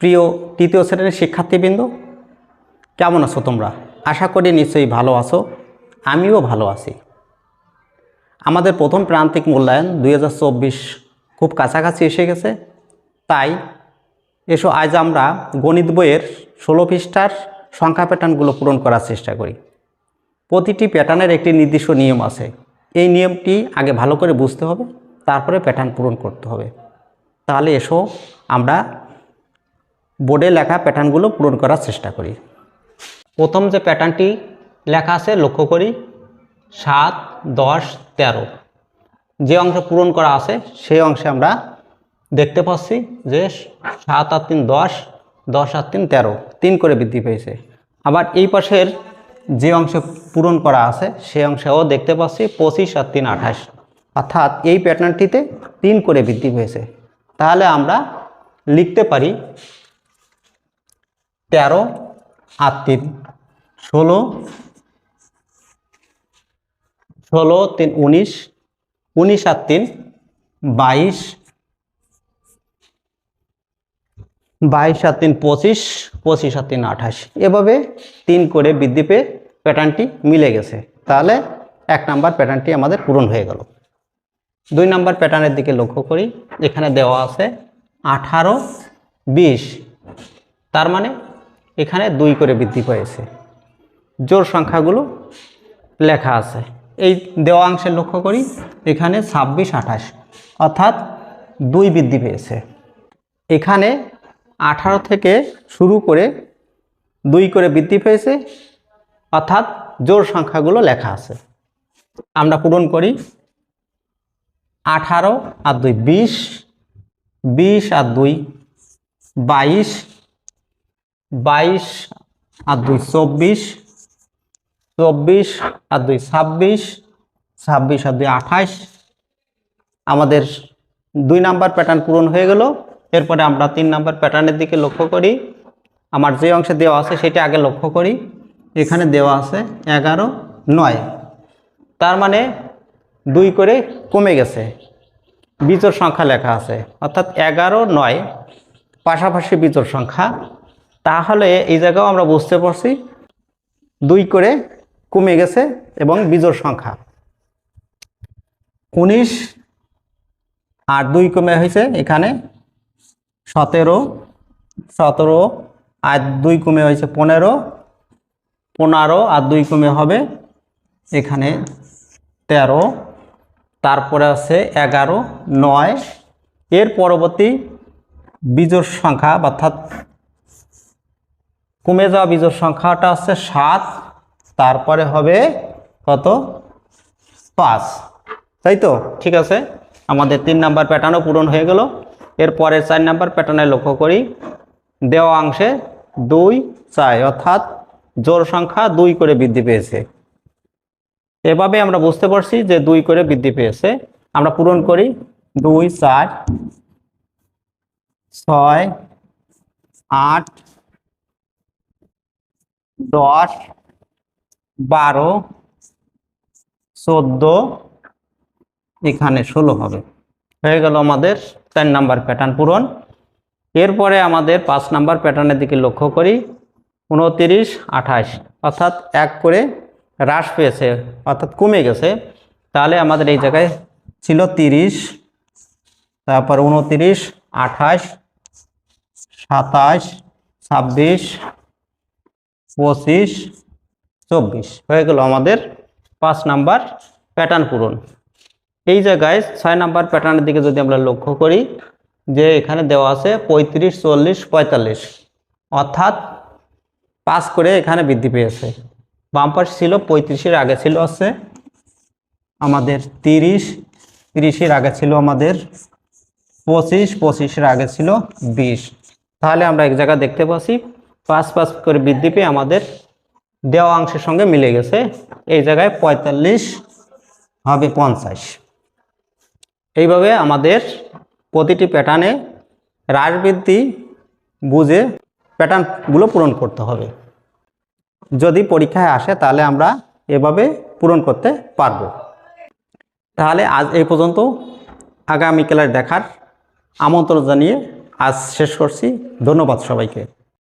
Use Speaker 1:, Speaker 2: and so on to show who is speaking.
Speaker 1: প্রিয় তৃতীয় শ্রেণির শিক্ষার্থীবৃন্দ, কেমন আছো তোমরা? আশা করি নিশ্চয়ই ভালো আছো, আমিও ভালো আছি। আমাদের প্রথম প্রান্তিক মূল্যায়ন দুই হাজার চব্বিশ খুব কাছাকাছি এসে গেছে, তাই এসো আজ আমরা গণিত বইয়ের ষোলো পৃষ্ঠার সংখ্যা প্যাটার্নগুলো পূরণ করার চেষ্টা করি। প্রতিটি প্যাটার্নের একটি নির্দিষ্ট নিয়ম আছে, এই নিয়মটি আগে ভালো করে বুঝতে হবে, তারপরে প্যাটার্ন পূরণ করতে হবে। তাহলে এসো আমরা বোর্ডে লেখা প্যাটার্নগুলো পূরণ করার চেষ্টা করি। প্রথম যে প্যাটার্নটি লেখা আছে, লক্ষ্য করি, সাত, দশ, তেরো। যে অংশ পূরণ করা আছে, সেই অংশে আমরা দেখতে পাচ্ছি যে সাত আর তিন দশ দশ আর তিন তেরো, তিন করে বৃদ্ধি পেয়েছে। আবার এই পাশের যে অংশে পূরণ করা আছে, সেই অংশেও দেখতে পাচ্ছি পঁচিশ আর তিন আঠাশ। অর্থাৎ এই প্যাটার্নটিতে তিন করে বৃদ্ধি পেয়েছে। তাহলে আমরা লিখতে পারি তেরো আর তিন। ষোলো ষোলো, তিন, উনিশ উনিশ আর তিন। বাইশ বাইশ আর তিন, পঁচিশ পঁচিশ আর তিন, আঠাশ। এভাবে তিন করে বৃদ্ধি পেয়ে প্যাটার্নটি মিলে গেছে। তাহলে এক নাম্বার প্যাটার্নটি আমাদের পূরণ হয়ে গেল। দুই নাম্বার প্যাটার্নের দিকে লক্ষ্য করি। এখানে দেওয়া আছে আঠারো, বিশ। তার মানে এখানে দুই করে বৃদ্ধি পেয়েছে। জোর সংখ্যাগুলো লেখা আছে। এই দেওয়া অংশে লক্ষ্য করি, এখানে ছাব্বিশ, আঠাশ, অর্থাৎ দুই বৃদ্ধি পেয়েছে। এখানে আঠারো থেকে শুরু করে দুই করে বৃদ্ধি পেয়েছে, অর্থাৎ জোর সংখ্যাগুলো লেখা আছে। আমরা পূরণ করি, আঠারো আর দুই, বিশ বিশ আর দুই, বাইশ বাইশ আর দুই চব্বিশ চব্বিশ আর দুই ছাব্বিশ ছাব্বিশ আর দুই আঠাশ। আমাদের দুই নাম্বার প্যাটার্ন পূরণ হয়ে গেল। এরপরে আমরা তিন নাম্বার প্যাটার্নের দিকে লক্ষ্য করি। আমার যে অংশে দেওয়া আছে সেটা আগে লক্ষ্য করি। এখানে দেওয়া আছে এগারো, নয়। তার মানে দুই করে কমে গেছে। বিজোর সংখ্যা লেখা আছে। অর্থাৎ এগারো, নয়। পাশাপাশি বিজোর সংখ্যা তাহলে এই জায়গাও আমরা বুঝতে পারছি দুই করে কমে গেছে এবং বিজোর সংখ্যা। উনিশ আর দুই কমে হয়েছে এখানে সতেরো সতেরো আর দুই কমে হয়েছে পনেরো পনেরো আর দুই কমে হবে এখানে তেরো, তারপরে আছে এগারো, নয়। এর পরবর্তী বিজোর সংখ্যা অর্থাৎ কমে যাওয়া বীজোর সংখ্যাটা হচ্ছে সাত, তারপরে হবে কত? পাঁচ। তাই তো? ঠিক আছে? আমাদের তিন নাম্বার প্যাটার্নও পূরণ হয়ে গেল। এরপরে চার নাম্বার প্যাটার্নে লক্ষ্য করি। দেওয়া অংশে দুই চাই, অর্থাৎ জোর সংখ্যা দুই করে বৃদ্ধি পেয়েছে। এভাবে আমরা বুঝতে পারছি যে দুই করে বৃদ্ধি পেয়েছে। আমরা পূরণ করি দুই, চার, ছয়, আট দশ, বারো, চোদ্দ, এখানে ষোলো হবে। হয়ে গেল আমাদের চার নাম্বার প্যাটার্ন পূরণ। এরপরে আমাদের পাঁচ নাম্বার প্যাটার্নের দিকে লক্ষ্য করি। উনতিরিশ, আঠাশ, অর্থাৎ এক করে হ্রাস পেয়েছে, অর্থাৎ কমে গেছে। তাহলে আমাদের এই জায়গায় ছিল তিরিশ, তারপর উনতিরিশ, আঠাশ, সাতাশ, ছাব্বিশ পঁচিশ, চব্বিশ। হয়ে গেল আমাদের পাঁচ নাম্বার প্যাটার্ন পূরণ। এই জায়গায় ছয় নাম্বার প্যাটার্নের দিকে যদি আমরা লক্ষ্য করি, যে এখানে দেওয়া আছে পঁয়ত্রিশ, চল্লিশ, পঁয়তাল্লিশ। অর্থাৎ পাস করে এখানে বৃদ্ধি পেয়েছে। বাম পাশে ছিল পঁয়ত্রিশের আগে ছিল হচ্ছে আমাদের তিরিশ, তিরিশের আগে ছিল আমাদের পঁচিশ, পঁচিশের আগে ছিল বিশ। তাহলে আমরা এক জায়গায় দেখতে পাচ্ছি পাঁচ পাঁচ করে বৃদ্ধি পেয়ে আমাদের দেওয়া অংশের সঙ্গে মিলে গেছে। এই জায়গায় পঁয়তাল্লিশ হবে পঞ্চাশ। এইভাবে আমাদের প্রতিটি প্যাটার্নে হ্রাস বৃদ্ধি বুঝে প্যাটার্নগুলো পূরণ করতে হবে। যদি পরীক্ষায় আসে তাহলে আমরা এভাবে পূরণ করতে পারব। তাহলে আজ এই পর্যন্ত আগামী ক্লাস দেখার আমন্ত্রণ জানিয়ে আজ শেষ করছি। ধন্যবাদ সবাইকে।